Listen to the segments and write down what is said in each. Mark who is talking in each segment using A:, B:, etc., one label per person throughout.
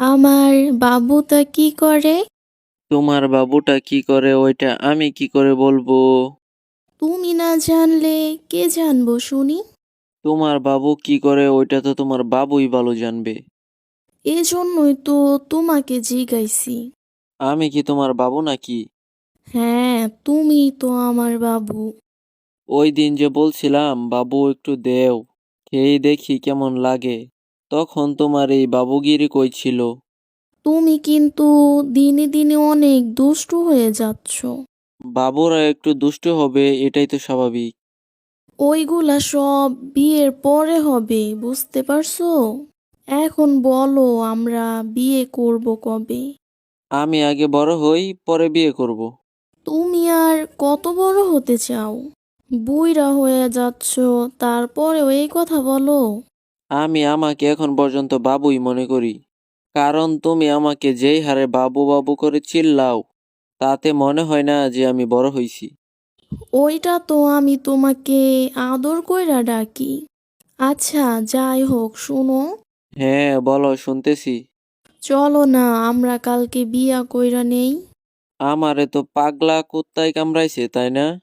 A: আমার বাবুটা কি করে?
B: তোমার বাবুটা কি করে? ওইটা আমি কি করে বলব?
A: তুমি না জানলে কে জানব শুনি?
B: তোমার বাবু কি করে? ওইটা তো তোমার বাবুই ভালো জানবে।
A: এজন্যই তো তোমাকে জিগাইছি
B: আমি কি তোমার বাবু নাকি?
A: হ্যাঁ তুমি তো আমার বাবু।
B: ওই দিন যে বলছিলাম বাবু একটু দেও। খেয়ে দেখি কেমন লাগে। তখন তোমার এই বাবুগিরি কই ছিল
A: তুমি কিন্তু দিনে দিনে অনেক দুষ্টু হয়ে যাচ্ছ।
B: বাবুরা একটু দুষ্ট হবে এটাই তো স্বাভাবিক।
A: ওইগুলা সব বিয়ের পরে হবে বুঝতে পারছ? এখন বলো আমরা বিয়ে করব কবে?
B: আমি আগে বড় হই পরে বিয়ে করব।
A: তুমি আর কত বড় হতে চাও? বুইরা হয়ে যাচ্ছ তারপরেও এই কথা বলো।
B: আমি আমাকে এখন পর্যন্ত বাবুই মনে করি। কারণ তুমি আমাকে যেই হারে বাবু বাবু করে চিল্লাও তাতে মনে হয় না যে আমি বড় হইছি।
A: ওইটা তো আমি তোমাকে আদর কইরা ডাকি। আচ্ছা যাই হোক শুনো।
B: হ্যাঁ বলো শুনতেছি।
A: চলো না আমরা কালকে বিয়া কইরা নেই।
B: আমারে তো পাগলা কুত্তায় কামড়াইছে তাই না?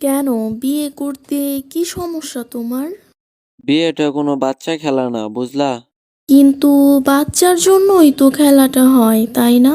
A: কেন? বিয়ে করতে কি সমস্যা তোমার?
B: বিয়েটা কোনো বাচ্চা খেলা না বুঝলা?
A: কিন্তু বাচ্চার জন্যই তো খেলাটা হয় তাই না?